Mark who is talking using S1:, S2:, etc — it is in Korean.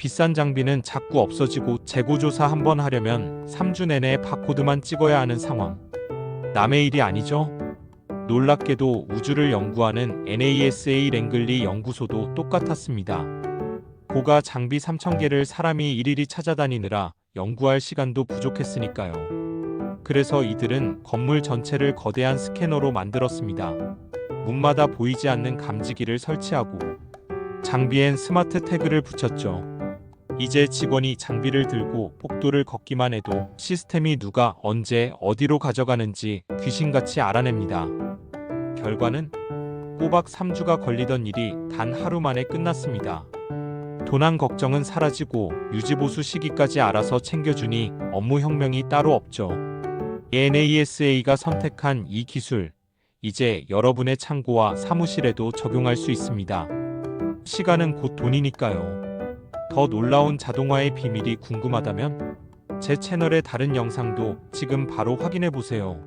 S1: 비싼 장비는 자꾸 없어지고 재고조사 한번 하려면 3주 내내 바코드만 찍어야 하는 상황. 남의 일이 아니죠? 놀랍게도 우주를 연구하는 NASA 랭글리 연구소도 똑같았습니다. 고가 장비 3,000개를 사람이 일일이 찾아다니느라 연구할 시간도 부족했으니까요. 그래서 이들은 건물 전체를 거대한 스캐너로 만들었습니다. 문마다 보이지 않는 감지기를 설치하고 장비엔 스마트 태그를 붙였죠. 이제 직원이 장비를 들고 복도를 걷기만 해도 시스템이 누가 언제 어디로 가져가는지 귀신같이 알아냅니다. 결과는 꼬박 3주가 걸리던 일이 단 하루 만에 끝났습니다. 도난 걱정은 사라지고 유지보수 시기까지 알아서 챙겨주니 업무 혁명이 따로 없죠. NASA가 선택한 이 기술, 이제 여러분의 창고와 사무실에도 적용할 수 있습니다. 시간은 곧 돈이니까요. 더 놀라운 자동화의 비밀이 궁금하다면 제 채널의 다른 영상도 지금 바로 확인해 보세요.